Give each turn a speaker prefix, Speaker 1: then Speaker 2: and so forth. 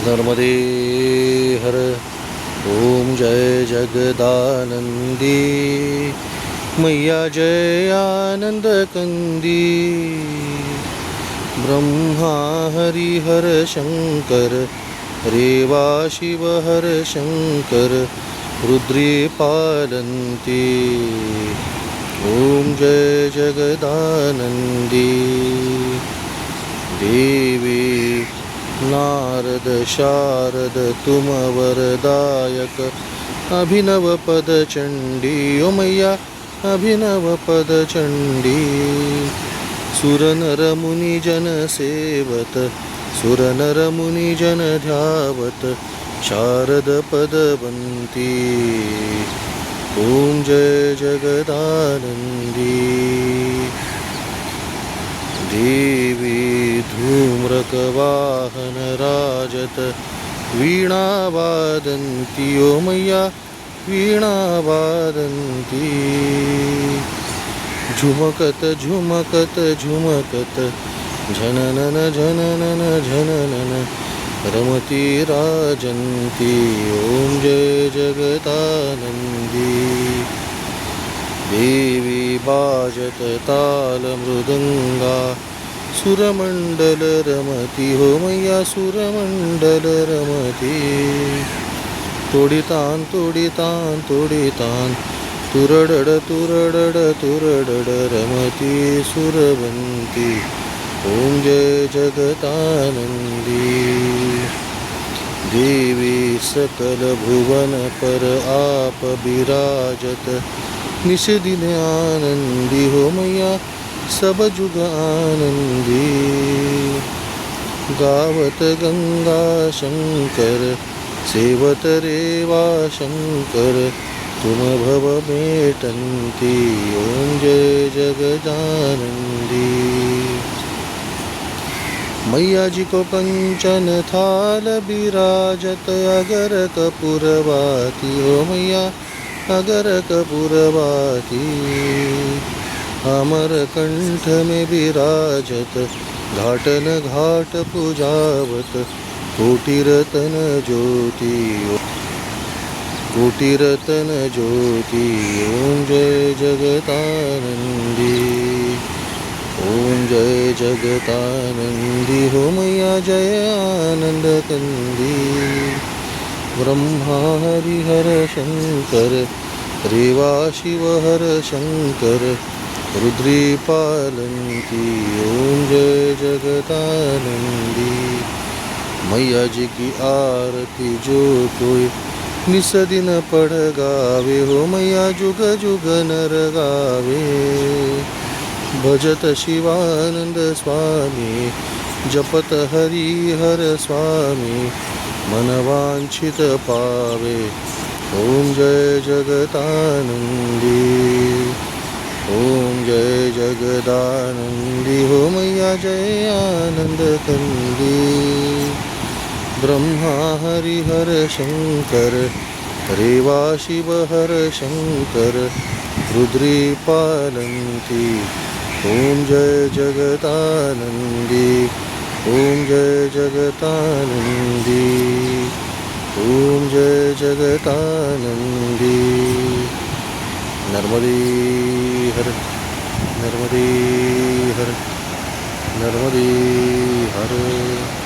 Speaker 1: नर्मदे हर। ओम जय जगदानंदी। मैया जय आनंद कंदी ब्रह्मा हरिहर शंकर। रेवा शिव हर शंकर। रुद्री पालन्ति ॐ जय जगदानन्दी देवी नारद शारद तुम वरदायक। अभिनव पद चंडी ओ मैया अभिनव पद चंडी सुरनर मुनी जन सेवत सुरनर मुनी जन ध्यावत शारद पदवन्ती ॐ जय जगदानन्दी देवी धूम्रकवाहन राजत वीणा वादन्ति ओ मैया वीणा वादन्ति झुमकत झुमकत झुमकत, झननन झननन झननन, रमती राजन्ति ॐ जय जगदानन्दी देवी बाजत तालमृदङ्गा सुरमण्डल रमति हो मैया सुरमण्डल रमति। तोडितान् तोडितान् तोडितान् तुरडड तुरडड तुरडड रमति सुरवन्ति ॐ जय जगतानन्दी देवी सकल भुवन पर आप विराजत। दिन आनंदी हो मैया, सब जुग आनंदी। गावत गंगा शंकर, सेवत रेवा शंकर, तुम भव मेटन्ति ओम जय जगदानंदी। मैया जी को कंचन थाल बिराजत, अगर कपूरवाती हो मैया अगर कपूरवाती अमर कंठ में विराजत घाटन घाट पूजावत, कोटि रतन ज्योति, कोटि रतन ज्योति, ओम जय जगतानंदी, ओम जय जगतानंदी, हो मैया जय आनंद कंदी। ब्रह्मा हरिहर शंकर, रेवा शिव हर शंकर रुद्री पालन्ति ओम जय जगतानंदी मैया जी की आरती जो कोई निस दिन पढ़ गावे हो, मैया जुग जुग नर गावे। भजत शिवानंद स्वामी, जपत हरिहर स्वामी मनवांछित पावे ओम जय जगतानंदी ओम जय जगदानंदी हो मैया जय आनंद कंदी ब्रह्मा हरिहर शंकर रेवा शिव हर शंकर रुद्री पालन्ति। ॐ जय जगतानन्दी ॐ जय जगतानन्दी ॐ जय जगतानन्दी नर्मदे हर नर्मदे हर नर्मदे हर।